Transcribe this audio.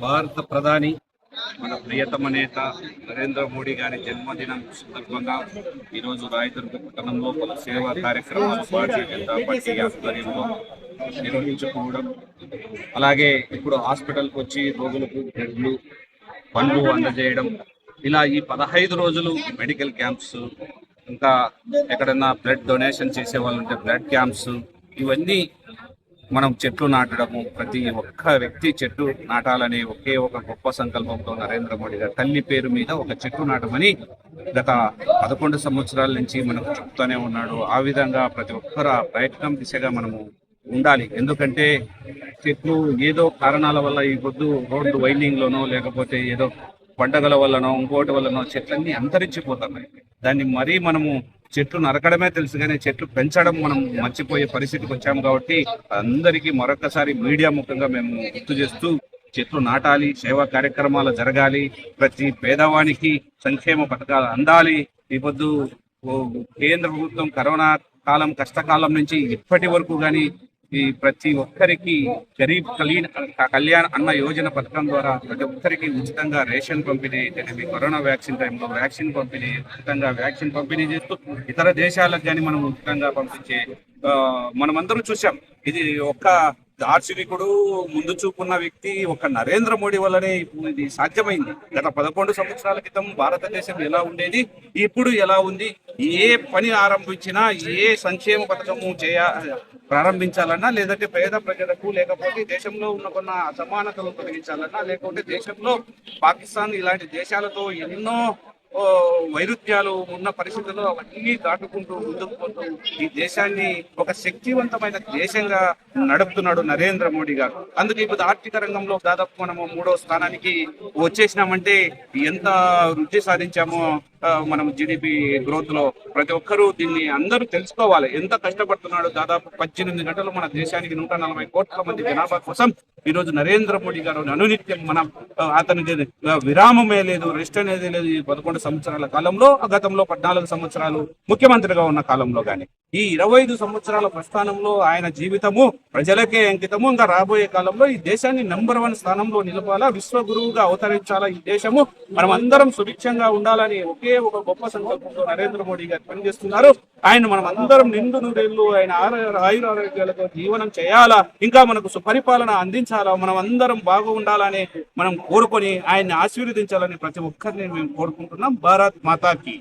భారత ప్రధాని మన ప్రియతమ నేత నరేంద్ర మోడీ గారి జన్మదినం సందర్భంగా ఈరోజు రాయదుర్గ పట్టణంలో పలు సేవా కార్యక్రమాలు భారతీయ జనతా పార్టీ ఆధ్వర్యంలో నిర్వహించుకోవడం. అలాగే ఇప్పుడు హాస్పిటల్కి వచ్చి రోగులకు బెడ్లు పండ్లు అందజేయడం. ఇలా ఈ పదహైదు రోజులు మెడికల్ క్యాంప్స్ ఇంకా ఎక్కడన్నా బ్లడ్ డొనేషన్ చేసే వాళ్ళు ఉంటే బ్లడ్ క్యాంప్స్ ఇవన్నీ మనం చెట్లు నాటడము ప్రతి ఒక్క వ్యక్తి చెట్టు నాటాలనే ఒకే ఒక గొప్ప సంకల్పంతో నరేంద్ర మోడీ గారు తల్లి పేరు మీద ఒక చెట్టు నాటమని గత పదకొండు సంవత్సరాల నుంచి మనకు చెప్తూనే ఉన్నాడు. ఆ విధంగా ప్రతి ఒక్కరు ఆ ప్రయత్నం దిశగా మనము ఉండాలి. ఎందుకంటే చెట్లు ఏదో కారణాల వల్ల ఈ పొద్దు రోడ్డు వైండింగ్లోనో లేకపోతే ఏదో పండగల వల్లనో ఇంకోటి వల్లనో చెట్లన్నీ అంతరించిపోతున్నాయి. దాన్ని మరీ మనము చెట్లు నరకడమే తెలుసు కానీ చెట్లు పెంచడం మనం మర్చిపోయే పరిస్థితికి వచ్చాము కాబట్టి అందరికీ మరొకసారి మీడియా ముఖంగా మేము గుర్తు చేస్తూ చెట్లు నాటాలి సేవా కార్యక్రమాలు జరగాలి ప్రతి పేదవానికి సంక్షేమ పథకాలు అందాలి. ఈ పొద్దు కేంద్ర ప్రభుత్వం కరోనా కాలం కష్టకాలం నుంచి ఇప్పటి వరకు కానీ ఈ ప్రతి ఒక్కరికి గరీబ్ కళ్యాణ్ కళ్యాణ్ అన్న యోజన పథకం ద్వారా ప్రతి ఒక్కరికి ఉచితంగా రేషన్ పంపిణీ అయితేనేమి కరోనా వ్యాక్సిన్ టైంలో వ్యాక్సిన్ పంపిణీ ఉచితంగా వ్యాక్సిన్ పంపిణీ చేస్తూ ఇతర దేశాలకు కానీ మనం ఉచితంగా పంపించే మనమందరం చూసాం ఇది ఒక్క దార్శనికుడు ముందు చూపున్న వ్యక్తి ఒక నరేంద్ర మోడీ వల్లనే ఇప్పుడు ఇది సాధ్యమైంది. గత పదకొండు సంవత్సరాల క్రితం భారతదేశం ఎలా ఉండేది ఇప్పుడు ఎలా ఉంది ఏ పని ఆరంభించినా ఏ సంక్షేమ పథకము చేయ ప్రారంభించాలన్నా లేదంటే పేద ప్రజలకు లేకపోతే దేశంలో ఉన్న కొన్ని అసమానతలు తొలగించాలన్నా లేకుంటే దేశంలో పాకిస్తాన్ ఇలాంటి దేశాలతో ఎన్నో వైరుధ్యాలు ఉన్న పరిస్థితుల్లో అవన్నీ దాటుకుంటూ ముందుకు పోతూ ఈ దేశాన్ని ఒక శక్తివంతమైన దేశంగా నడుపుతున్నాడు నరేంద్ర మోడీ గారు. అందుకే ఇప్పుడు ఆర్థిక రంగంలో దాదాపు మనము మూడో స్థానానికి వచ్చేసినామంటే ఎంత వృద్ధి సాధించామో మనం జిడిపి గ్రోత్లో ప్రతి ఒక్కరూ దీన్ని అందరూ తెలుసుకోవాలి. ఎంత కష్టపడుతున్నాడు దాదాపు పద్దెనిమిది గంటలు మన దేశానికి నూట నలభై కోట్ల మంది జనాభా కోసం ఈ రోజు నరేంద్ర మోడీ గారు అనునిత్యం మనం అతనికి విరామమే లేదు రెస్ట్ అనేది లేదు ఈ పదకొండు సంవత్సరాల కాలంలో గతంలో పద్నాలుగు సంవత్సరాలు ముఖ్యమంత్రిగా ఉన్న కాలంలో గాని. ఈ ఇరవై ఐదు సంవత్సరాల ప్రస్థానంలో ఆయన జీవితము ప్రజలకే అంకితము ఇంకా రాబోయే కాలంలో ఈ దేశాన్ని నంబర్ వన్ స్థానంలో నిలపాలా విశ్వగురువుగా అవతరించాలా ఈ దేశము మనం అందరం సుభిక్షంగా ఉండాలని ఒకే ఒక గొప్ప సంకల్పంతో నరేంద్ర మోడీ గారు పనిచేస్తున్నారు. ఆయన మనం అందరం నిండు నూరేళ్ళు ఆయన ఆయురారోగ్యాలతో జీవనం చేయాలా ఇంకా మనకు సుపరిపాలన అందించాలా మనం అందరం బాగా ఉండాలని మనం కోరుకొని ఆయన్ని ఆశీర్వదించాలని ప్రతి ఒక్కరిని మేము కోరుకుంటున్నాం. భారత్ మాతాకి.